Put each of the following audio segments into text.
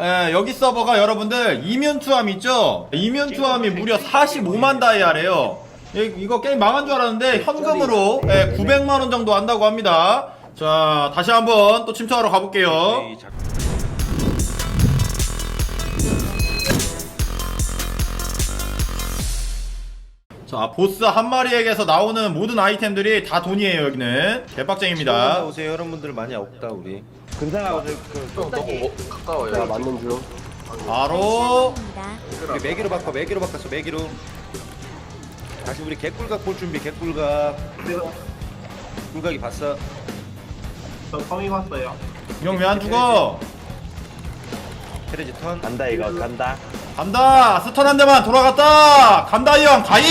예, 여기 서버가 여러분들 이면 투함 있죠? 이면 투함이 무려 45만 다이아래요. 이- 이거 게임 망한 줄 알았는데 현금으로 예, 900만 원 정도 한다고 합니다. 자, 다시 한번 또 침투하러 가볼게요. 자, 보스 한 마리에게서 나오는 모든 아이템들이 다 돈이에요, 여기는. 개빡쟁입니다. 오세요 여러분들 많이 없다 우리. 근상하고 그형 너무 뭐, 가까워요. 야 맞는 중 바로 우리 매기로 바꿔 매기로 바꿨어 매기로. 다시 우리 개꿀각 볼 준비 개꿀각. 꿀각이 봤어. 저 성이 왔어요. 형 왜 안 죽어? 테레지 턴. 간다 이거 간다 간다! 스턴 한 대만 돌아갔다! 간다, 이 형! 가이!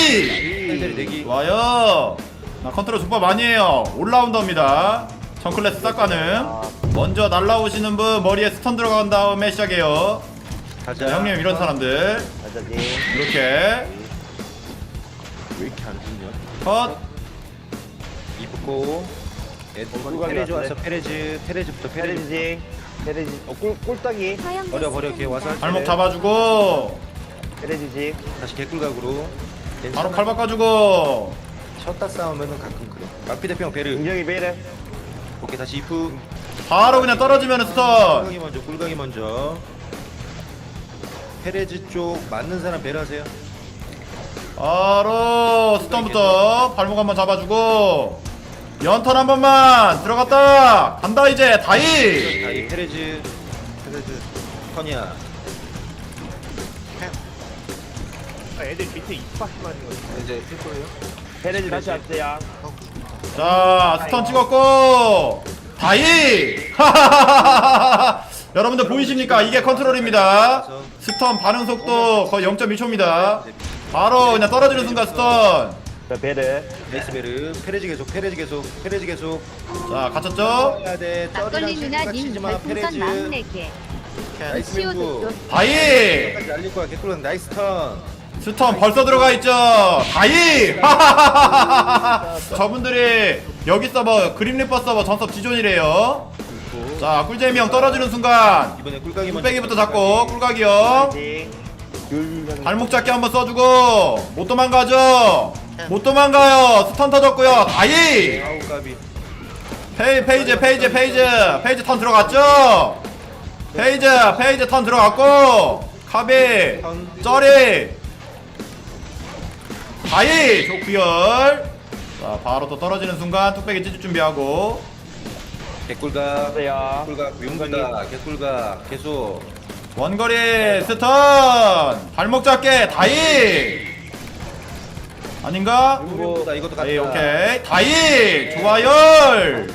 헬들이 내기. 좋아요. 나 컨트롤 super 많이 해요. 올라운더입니다. 정클래스 싹 가능. 먼저 날라오시는 분 머리에 스턴 들어간 다음에 시작해요. 가자. 자, 형님 이런 사람들 가자지 이렇게 왜 이렇게 안 죽냐? 컷. 이쁘고. 꿀각이 페레즈. 왔어 페레즈 페레즈부터 페레즈. 페레지 페레지 어 꿀 꿀떡이 버려 버려 걔 와서 할 발목 때. 잡아주고 페레지지 다시 개꿀각으로. 바로 칼 바꿔주고 쳤다 싸우면은 가끔 그래. 마피 대평 베르. 은경이 베레 오케이 다시 이프. 바로 그냥 떨어지면 스턴. 꿀각이 먼저 꿀각이 먼저. 페레즈 쪽 맞는 사람 베르하세요. 바로 스턴부터 발목 한번 잡아주고. 연턴 한 번만. 들어갔다. 간다 이제. 자, 다이. 이 페레즈. 페레즈 턴이야. 애들 밑에 입박만 이제 쓸 거예요. 페레지 다시 왔어요. 자 스턴 찍었고 다이 여러분들 보이십니까 이게 컨트롤입니다 스턴 반응 속도 거의 0.1초입니다 바로 그냥 떨어지는 순간 스턴 자 베레 베이스 베르 페레즈 계속 페레즈 계속 페레즈 계속. 자 갇혔죠 해야 돼. 막걸리 누나님. 별풍선 페레즈. 44개 나이스 시오 민구. 득도 다이 까지 날릴 거야. 개꿀은 나이스 턴. 스턴 벌써 들어가 있죠 다이 저분들이 여기 서버 그림리퍼 서버 전섭 지존이래요. 자 꿀잼이 형 떨어지는 순간. 이번에 먼저. 뚝배기부터 잡고 꿀각이. 형. 발목 잡기 한번 써주고 못 도망가죠? 못 도망가요. 스턴 터졌고요. 아우 까비. 페이, 페이지 페이지 페이지. 페이지 턴 들어갔죠? 페이지 페이지 턴 들어갔고 카비 쩌리. 다이! 좋구열 자 바로 또 떨어지는 순간 뚝배기 찢을 준비하고. 개꿀각. 왔어요. 개꿀각 위험하다. 개꿀각 계속. 원거리 스턴! 발목 잡게 다이 아닌가? 이거다. 이것도 다이 갔다. 오케이. 다이 좋아요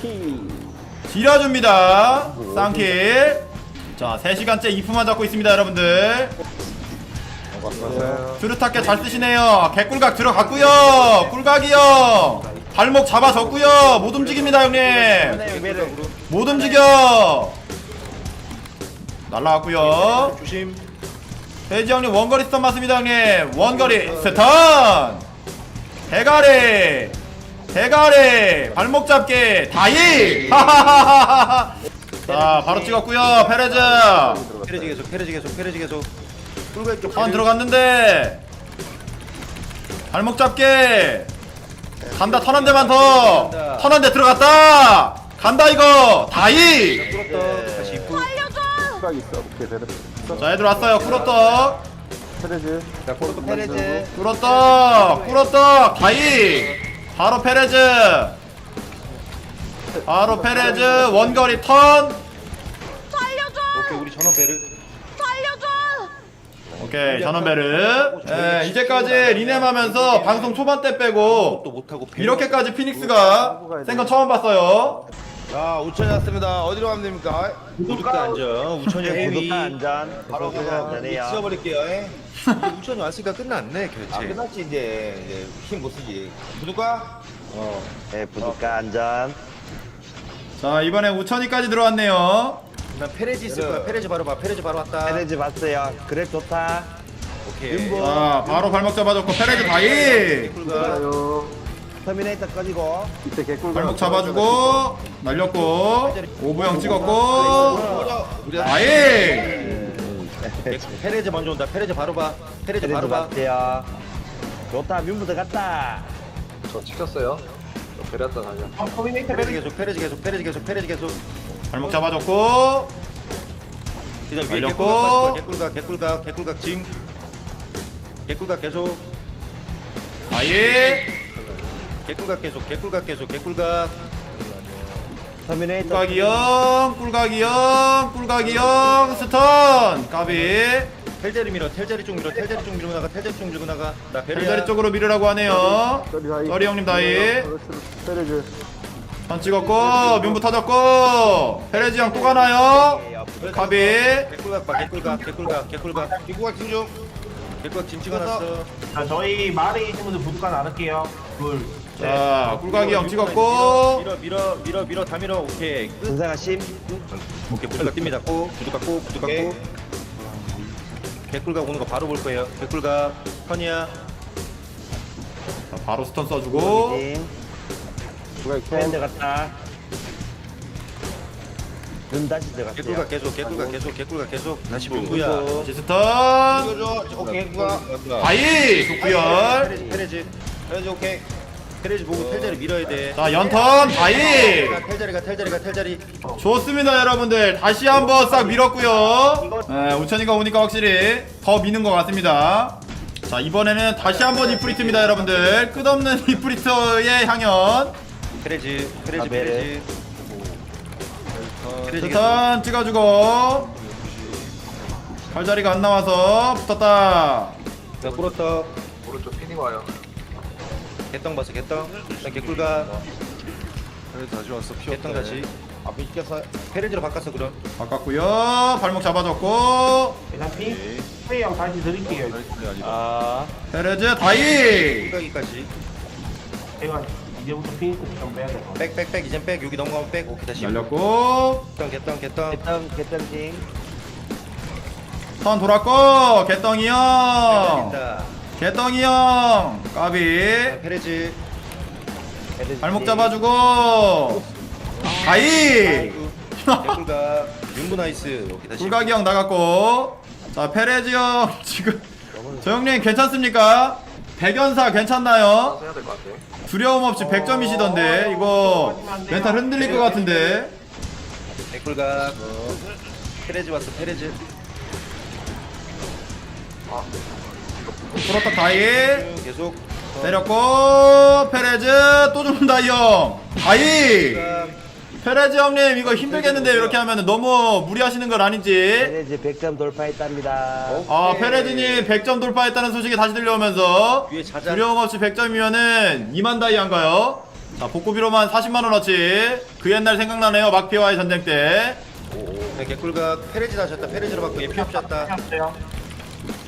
지려줍니다. 쌍킬. 자 3시간째 이프만 잡고 있습니다 여러분들 슈르타께 잘 쓰시네요. 개꿀각 들어갔구요. 꿀각이요. 발목 잡아줬구요. 못 움직입니다 형님. 못 움직여. 날라왔구요. 조심. 돼지 형님 원거리 스턴 맞습니다 형님. 원거리 스턴. 대가리. 대가리. 발목 잡기. 다이. 자 바로 찍었고요. 페레즈. 페레지 계속 페레지 계속 페레지 계속. 쪽. 턴 페레즈. 들어갔는데 발목 잡기. 간다 턴 한 대만 더턴 한 대 들어갔다. 간다 이거. 다이. 뚫었다. 다시 이프. 꿀떡 있어. 오케이 베레 자 애들 왔어요. 자 코르토 페레지 꿀어떡 꿀어떡. 다이. 바로 페레즈. 바로 페레즈. 원거리 턴. 오케이 우리 전원 베르. 오케이 전원베르 예, 이제까지 리넴 하면서 방송 초반 때 빼고 또 못하고 베르. 이렇게까지 피닉스가 생건 처음 봤어요 자, 우천이 왔습니다. 어디로 가면 됩니까? 구독자 안전. 우천이 해위. 구독과 안전 바로 그냥 지워버릴게요. 예? 우천이 왔으니까 끝났네 아, 교체. 끝났지, 이제. 이제 힘 못 쓰지. 구독과? 어. 네 구독과 안전 자 이번에 우천이까지 들어왔네요 난 페레지 있을 거야. 페레지 바로 봐. 페레지 바로 왔다. 페레지 봤어요 그래 좋다 오케이. 자 바로 발목 잡아줬고 페레즈 다이 꿀각. 터미네이터 꺼지고 밑에 개꿀 발목 잡아주고 날렸고 오부형 찍었고 다이 페레즈 먼저 온다. 페레즈 바로 봐. 페레즈 페레즈 바로 봐. 맞대요. 좋다, 민부터 갔다. 저 찍혔어요. 저. 어, 터미네이터 페레즈 계속 페레즈 계속 페레즈 계속 페레즈 계속. 발목 잡아줬고 위에 걸렸고. 개꿀각 개꿀각 개꿀각 개꿀각 징. 개꿀각 계속. 아예 개꿀각 계속 개꿀각 계속 개꿀각. 터미네이터. 꿀각이 형 꿀각이 형 꿀각이 형 스턴 까비 텔자리 밀어 텔자리 쪽 밀어 텔자리 쪽 밀고 나가 텔자리 쪽 밀고 나가. 나 베리야. 텔자리 쪽으로 밀으라고 하네요 써리 형님 다이. 선 찍었고 민부 터졌고 페레즈 형또 가나요? 까비. 개꿀각 봐 개꿀각 개꿀각 개꿀각. 개꿀각 징중. 개꿀각 짐 찍어놨어. 자 저희 마을에 계신 분들 부두가 나눌게요. 둘 자 꿀각이 형 찍었고. 밀어 밀어 밀어 밀어 다 밀어. 오케이. 끝. 선생아 심. 오케이 부두각 부두각 고. 개꿀각 오는 거 바로 볼 거예요. 개꿀각 턴이야. 자, 바로 스턴 써주고 심. 트렌드 갔다. 눈 다시 들어갔어요. 개꿀각 계속 개꿀각 계속 개꿀각 계속. 다시 민구야. 다시 스턴. 이거죠? 오케이 아이 좋구열. 페레즈 페레즈 페레즈 오케이. 페레즈 보고 텔자리 밀어야 돼. 자 연턴 다이. 텔자리 가 텔자리 가 텔자리. 좋습니다 여러분들. 다시 한번 싹 밀었고요. 네, 우천이가 오니까 확실히 더 미는 것 같습니다. 자 이번에는 다시 한번 이프리트입니다 여러분들. 끝없는 이프리트의 향연 페레즈 페레즈 아, 베레. 페레즈. 페레즈 계속. 스턴 찍어주고. 팔자리가 안 나와서 붙었다. 자 꿇었다 오른쪽 피닝 와요. 개떡 봤어 개떡? 자 개꿀각 페레즈 다시 왔어 피 개떡 다시. 앞에 시켰어 페레즈로 바꿨어 그럼. 바꿨고요. 발목 잡아줬고. 일단 핑 스페이 형 다시 드릴게요. 아, 페레즈 다이. 제가 이제부터 핑크 좀 빼야 될것 같아요 백백 백. 이젠 백. 여기 넘어가면 백. 오케이 다시. 날렸고. 개떡 개떡 개떡. 개떡, 개떡 심. 턴 돌았고 개덩이 형. 개덩이 형. 까비. 페레즈. 페레즈. 발목 심. 잡아주고. 다이. 개꿀각. 윤부 나이스. 오케이 다시. 불각이 형 나갔고. 자 페레즈 형. 지금 저 형님 괜찮습니까? 백연사 괜찮나요? 해야 될 것 같아. 두려움 없이 100점이시던데 이거 멘탈 흔들릴 것 같은데. 개꿀각 페레즈 왔어 페레즈. 프로타 다이. 계속. 때렸고 페레즈 또 죽는다 이형. 다이 페레즈 형님 이거 힘들겠는데 이렇게 하면 너무 무리하시는 건 아닌지. 페레즈 100점 돌파했답니다. 아 페레즈님 100점 돌파했다는 소식이 다시 들려오면서 위에 자자 두려움 없이 100점이면은 2만 다이한가요? 자 복구비로만 40만원어치. 그 옛날 생각나네요. 막피와의 전쟁 때. 네, 개꿀각 페레즈 다셨다. 페레즈로 바꿔 얘 피업 셨다. 하셨어요?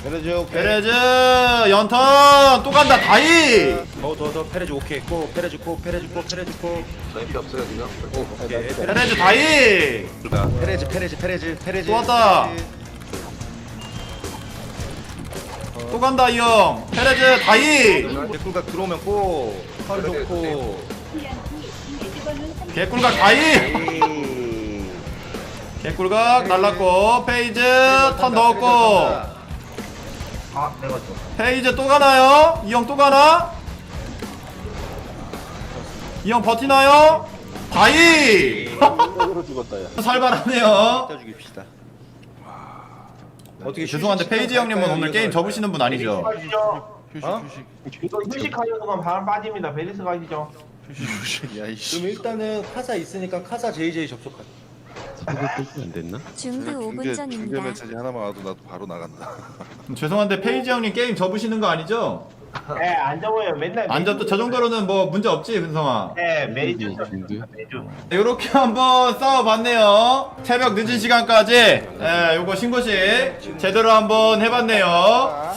페레즈 오케이. 페레즈 연턴 또 간다 다이. 더더더 페레즈 오케이. 고 페레즈 고 페레즈 고 페레즈 고. 램피 없어요 지금. 오케이. 페레즈 다이. 개꿀각 페레즈 페레즈 페레즈 페레즈. 또 왔다. 또 간다 이형. 페레즈 다이. 개꿀각 들어오면 꼬털 좋고. 개꿀각 다이. 에이. 개꿀각 날랐고 페이즈 턴 넣었고 아 내가 좀 페이즈 또 가나요? 이 형 또 가나? 이 형 버티나요? 다이! 살벌하네요. 이따 죽입시다 어떻게 죄송한데 페이지 형님은 오늘 게임 접으시는 분 아니죠? 가시죠 어? 이거 휴식하는 동안 바람 빠집니다 베리스 가시죠 야이씨 그럼 일단은 카사 있으니까 카사 JJ 접속하자 중부 5분 중계 전입니다. 메시지 하나만 와도 나도 바로 나간다. 죄송한데 페이지 형님 게임 접으시는 거 아니죠? 네안 접어요. 맨날 안 접도 저 정도로는 뭐 문제 없지 근성아? 네 매주 매주 이렇게 한번 싸워봤네요. 새벽 늦은 시간까지. 예, 요거 신고식 제대로 한번 해봤네요